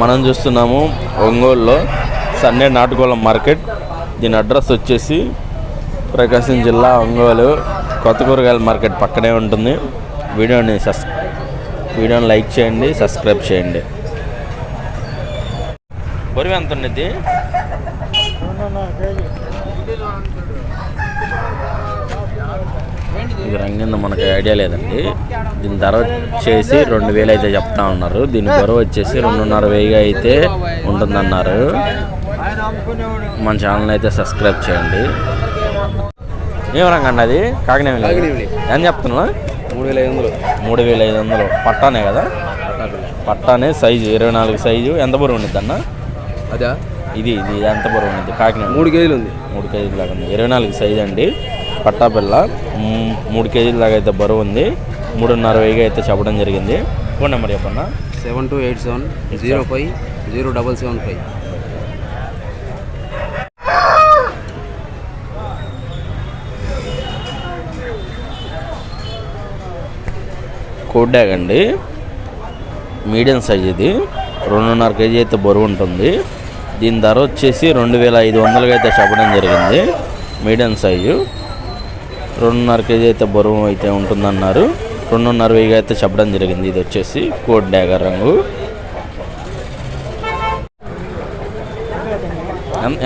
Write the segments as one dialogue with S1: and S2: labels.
S1: మనం చూస్తున్నాము ఒంగోలులో సండే నాటుకోళ్ళ మార్కెట్. దీని అడ్రస్ వచ్చేసి ప్రకాశం జిల్లా ఒంగోలు కొత్త కూరగాయల మార్కెట్ పక్కనే ఉంటుంది. వీడియోని సస్ వీడియోని లైక్ చేయండి సబ్స్క్రైబ్ చేయండి. బరువు ఎంత ఉండేది ఇది రంగింద మనకి ఐడియా లేదండి. దీని ధర వచ్చేసి రెండు వేలు అయితే చెప్తా ఉన్నారు. దీని బరువు వచ్చేసి రెండున్నర వెయ్యి అయితే ఉంటుందన్నారు. మన ఛానల్ అయితే సబ్స్క్రైబ్ చేయండి. ఏం రంగు అండి అది?
S2: కాకినేమిలి.
S1: ఏం చెప్తున్నా
S2: మూడు వేల ఐదు వందలు.
S1: మూడు వేల ఐదు వందలు. పట్టానే కదా? పట్టానే సైజు ఇరవై నాలుగు సైజు. ఎంత బరువు ఉండిద్ది అన్న?
S2: అదా?
S1: ఇది ఇది ఎంత బరువు ఉండిద్ది కాకినాడ.
S2: మూడు కేజీలు ఉంది.
S1: మూడు కేజీల దాకా ఉంది. ఇరవై నాలుగు సైజు అండి. పట్టా పిల్ల. మ్, మూడు కేజీల దాకా అయితే బరువు ఉంది. మూడున్నర వెయ్యిగా అయితే చెప్పడం జరిగింది. ఫోన్ నెంబర్ చెప్పన్నా?
S2: Seven two eight seven zero five zero double seven five.
S1: Code డ్యాగ్ అండి. మీడియం సైజ్ ఇది. రెండున్నర కేజీ అయితే బరువు ఉంటుంది. దీని ధర వచ్చేసి రెండు వేల ఐదు వందలుగా అయితే చెప్పడం జరిగింది. Medium size. రెండున్నర కేజీ అయితే బరువు అయితే ఉంటుందన్నారు. రెండున్నర వెయ్యిగా అయితే చెప్పడం జరిగింది. ఇది వచ్చేసి కోడ్ డ్యాగర్ రంగు.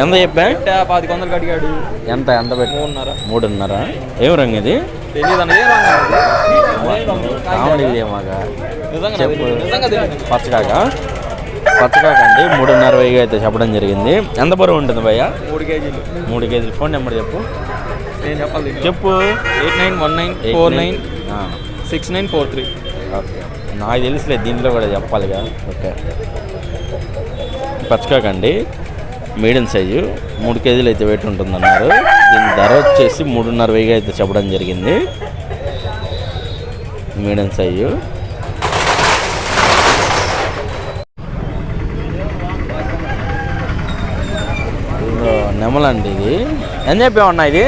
S1: ఎంత చెప్పా?
S2: పాతిక వందలు అడిగాడు
S1: ఎంత ఎంత పెట్టి? మూడున్నర. ఏం రంగు ఇది? కామెడీ ఏమాగా చెప్పు. పచ్చకాక పచ్చకాక? అండి మూడున్నర వెయ్యి అయితే చెప్పడం జరిగింది. ఎంత బరువు ఉంటుంది భయ్య?
S2: మూడు కేజీలు.
S1: మూడు కేజీలు. ఫోన్ నెంబర్ చెప్పు.
S2: నేను చెప్పాలి.
S1: చెప్పు.
S2: Eight nine one nine four nine six nine four three.
S1: Okay. నాకు తెలుసులే దీంట్లో కూడా చెప్పాలిగా. ఓకే. పచ్చకాక అండి మీడియం సైజు. మూడు కేజీలు అయితే వెయిట్ ఉంటుందన్నారు. దీని ధర వచ్చేసి మూడున్నర వెయ్యి అయితే చెప్పడం జరిగింది. Medium size. నెమలండి ఇది. ఎంత చెప్పామన్నా ఇది?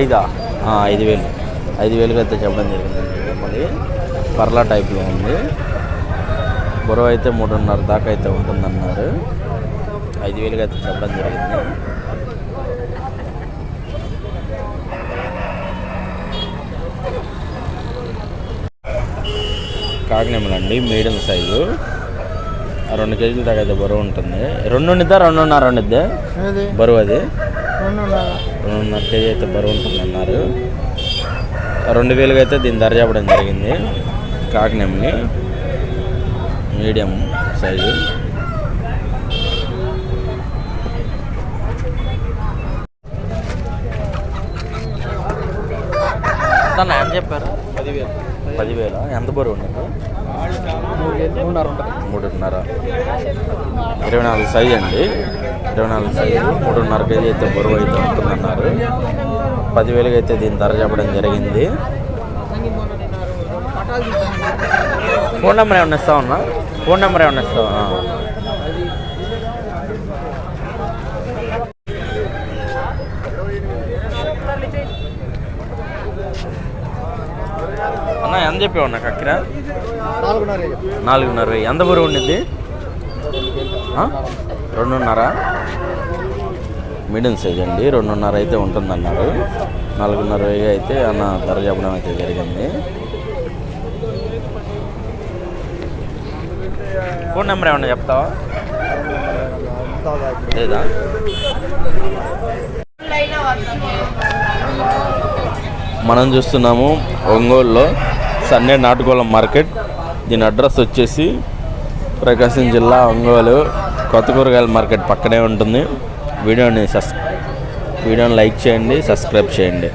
S1: ఐదా? ఐదు వేలు. ఐదు వేలుగా అయితే చెప్పడం జరిగిందండి నెమలి పర్లా టైప్లో ఉంది. బరువు అయితే మూడున్నర దాకా అయితే ఉంటుందన్నారు. ఐదు వేలుగా అయితే చెప్పడం జరిగింది. కాకినెమలండి మీడియం సైజు. రెండు కేజీల దాకా అయితే బరువు ఉంటుంది. రెండు ఉండిద్దా రెండున్నర ఉండిద్దా బరువు అది? రెండున్నర. కేజీ అయితే బరువు ఉంటుంది అన్నారు. రెండు వేలుగా అయితే దీని ధర చెప్పడం జరిగింది. కాకినెమ్ని మీడియం సైజు. ఏం చెప్పారు?
S2: పదివేలు.
S1: పదివేల? ఎంత బరువు ఉండదు?
S2: మూడున్నర
S1: ఇరవై నాలుగు సైజ్ అండి. ఇరవై నాలుగు సైజు. మూడున్నర కేజీ అయితే బరువు అయితే ఉంటుందన్నారు. పదివేలుగా అయితే దీని ధర చెప్పడం జరిగింది. ఫోన్ నెంబర్ ఏమన్నా ఇస్తా ఉన్నా ఫోన్ నెంబర్ ఏమన్నా ఇస్తావా అన్న ఎంత చెప్పావు అన్న కక్కిరా
S2: నాలుగున్నర
S1: వెయ్యి ఎంత బరువు ఉండిద్ది? రెండున్నర? మీడియం సైజ్ అండి. రెండున్నర అయితే ఉంటుందన్నారు. నాలుగున్నర వెయ్యి అయితే అన్న ధర చెప్పడం అయితే జరిగింది. ఫోన్ నెంబర్ ఏమన్నా చెప్తావా? లేదా? మనం చూస్తున్నాము ఒంగోలులో సండే నాటుకోళ్ళ మార్కెట్. దీని అడ్రస్ వచ్చేసి ప్రకాశం జిల్లా ఒంగోలు కొత్త కూరగాయల మార్కెట్ పక్కనే ఉంటుంది. వీడియోని సస్ వీడియోని లైక్ చేయండి సబ్స్క్రైబ్ చేయండి.